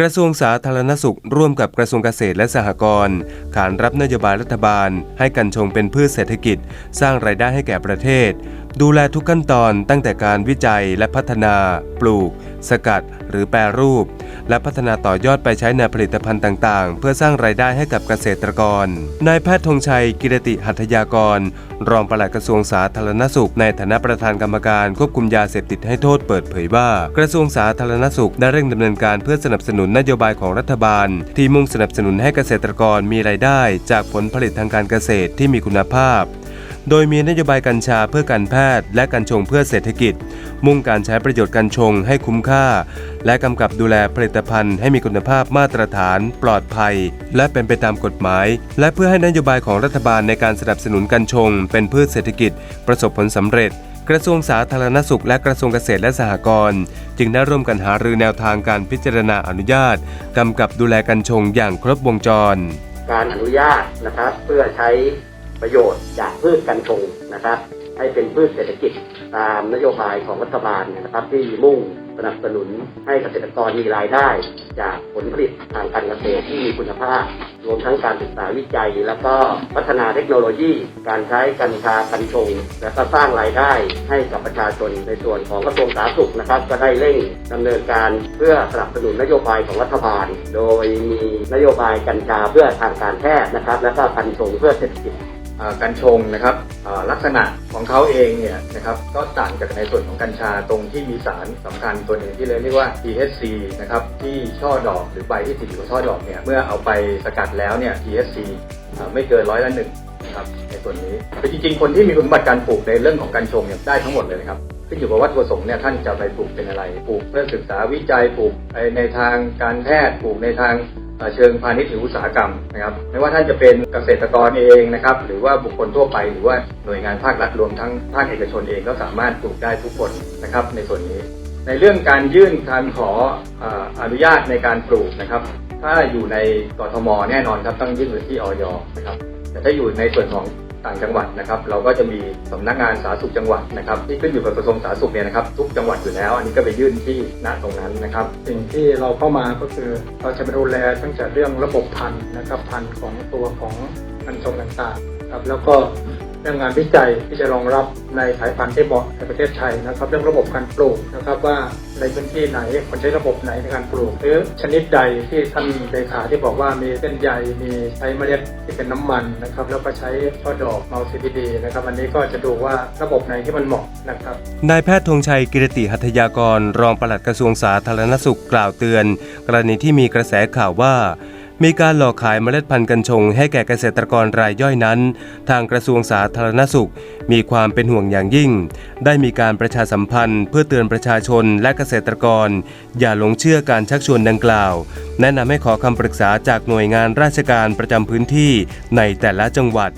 กระทรวงสาธารณสุขร่วมกับกระทรวงเกษตรและสหกรณ์ขานรับนโยบายรัฐบาล ให้กัญชงเป็นพืชเศรษฐกิจ สร้างรายได้ให้แก่ประเทศ ดูแลทุกขั้นตอนตั้งแต่การวิจัยและพัฒนา ปลูก สกัด หรือแปรรูป และพัฒนาต่อยอดไปใช้ในผลิตภัณฑ์ต่างๆ เพื่อสร้างรายได้ให้กับเกษตรกร นายแพทย์ธงชัย กิรติหัตถยากร รองปลัดกระทรวงสาธารณสุข ในฐานะประธานกรรมการควบคุมยาเสพติดให้โทษเปิดเผยว่า กระทรวงสาธารณสุขได้เร่งดำเนินการเพื่อสนับสนุนนโยบายของรัฐบาล ที่มุ่งสนับสนุนให้เกษตรกรมีรายได้ จากผลผลิตทางการเกษตรที่มีคุณภาพ โดยมีนโยบายกัญชาเพื่อการแพทย์ และกัญชงเพื่อเศรษฐกิจ มุ่งการใช้ประโยชน์กัญชงให้คุ้มค่า และกำกับดูแลผลิตภัณฑ์ให้มีคุณภาพมาตรฐาน ปลอดภัย และเป็นไปตามกฎหมาย และเพื่อให้นโยบายของรัฐบาลในการสนับสนุนกัญชง เป็นพืชเศรษฐกิจ ประสบผลสำเร็จกระทรวงสาธารณสุขและกระทรวงเกษตรและสหกรณ์จึงได้ร่วมกันหารือแนวทางการพิจารณาอนุญาต กำกับดูแลกัญชงอย่างครบวงจร การอนุญาตนะครับเพื่อใช้ ประโยชน์จากพืชกัญชงนะครับ ให้เป็นพืชเศรษฐกิจตามนโยบายของรัฐบาลนะครับ ที่มุ่งสนับสนุนให้เกษตรกรมีรายได้ จากผลผลิตทางการเกษตรที่มีคุณภาพ รวมทั้งการศึกษาวิจัย แล้วก็พัฒนาเทคโนโลยี การใช้กัญชากัญชง และก็สร้างรายได้ให้กับประชาชนในส่วนของกระทรวงสาธารณสุขนะครับ ก็ได้เร่งดำเนินการเพื่อสนับสนุนนโยบายของรัฐบาล โดยมีนโยบายกัญชาเพื่อทางการแพทย์นะครับ และก็กัญชงเพื่อเศรษฐกิจ กัญชงนะครับลักษณะของเขาเองเนี่ยนะครับก็ต่างจากในส่วนของกัญชาตรงที่มีสารสำคัญตัวหนึ่งที่เรียกว่า THC นะครับที่ช่อดอกหรือใบที่ติดอยู่กับช่อดอกเนี่ยเมื่อเอาไปสกัดแล้วเนี่ย THC ไม่เกินร้อยละหนึ่งนะครับในส่วนนี้แต่จริงๆ คนที่มีคุณสมบัติการปลูกในเรื่องของกัญชงเนี่ยได้ทั้งหมดเลยนะครับขึ้นอยู่กับวัตถุประสงค์เนี่ยท่านจะไปปลูกเป็นอะไร ปลูกเพื่อศึกษาวิจัยปลูกในทางการแพทย์ปลูกในทาง เชิงพาณิชย์หรืออุตสาหกรรมนะครับไม่ว่าท่านจะเป็นเกษตรกรเองนะครับหรือว่าบุคคลทั่วไป หรือว่าหน่วยงานภาครัฐรวมทั้งภาคเอกชนเองก็สามารถปลูกได้ทุกคนนะครับในส่วนนี้ ในเรื่องการยื่นการขอเอ่ออนุญาตในการปลูกนะครับ ถ้าอยู่ในกทมแน่นอนครับต้องยื่นไปที่ออยนะครับแต่ถ้าอยู่ในส่วนของ ต่างจังหวัดนะครับเราก็จะมีสำนักงานสาธารณสุขจังหวัดนะครับที่ขึ้นอยู่กับกระทรวงสาธารณสุขเนี่ยนะครับทุกจังหวัดอยู่แล้ว อันนี้ก็ไปยื่นที่ณตรงนั้นนะครับสิ่งที่เราเข้ามาก็คือเราจะมาดูแลตั้งแต่เรื่องระบบพันธุ์นะครับพันธุ์ของตัวของกัญชงต่างๆครับแล้วก็เรื่องงานวิจัยที่จะรองรับในสายพันธุ์ที่เหมาะในประเทศไทยนะครับ เรื่องระบบการปลูกนะครับว่า ในพื้นที่ไหนควรใช้ระบบไหนในการปลูกหรือชนิดใดที่ท่านเลขาที่บอกว่ามีเส้นใยมีใช้เมล็ดที่เป็นน้ำมันนะครับแล้วก็ใช้ช่อดอกเมาซีพีดีนะครับอันนี้ก็จะดูว่าระบบไหนที่มันเหมาะนะครับนายแพทย์ธงชัยกิรติหัตถยากร รองปลัดกระทรวงสาธารณสุขกล่าวเตือน กรณีที่มีกระแสข่าวว่า มีการหลอกขายเมล็ดพันธุ์กัญชงให้แก่เกษตรกรรายย่อยนั้น ทางกระทรวงสาธารณสุข มีความเป็นห่วงอย่างยิ่ง ได้มีการประชาสัมพันธ์ เพื่อเตือนประชาชนและเกษตรกร อย่าหลงเชื่อการชักชวนดังกล่าว แนะนำให้ขอคำปรึกษาจากหน่วยงานราชการประจำพื้นที่ในแต่ละจังหวัด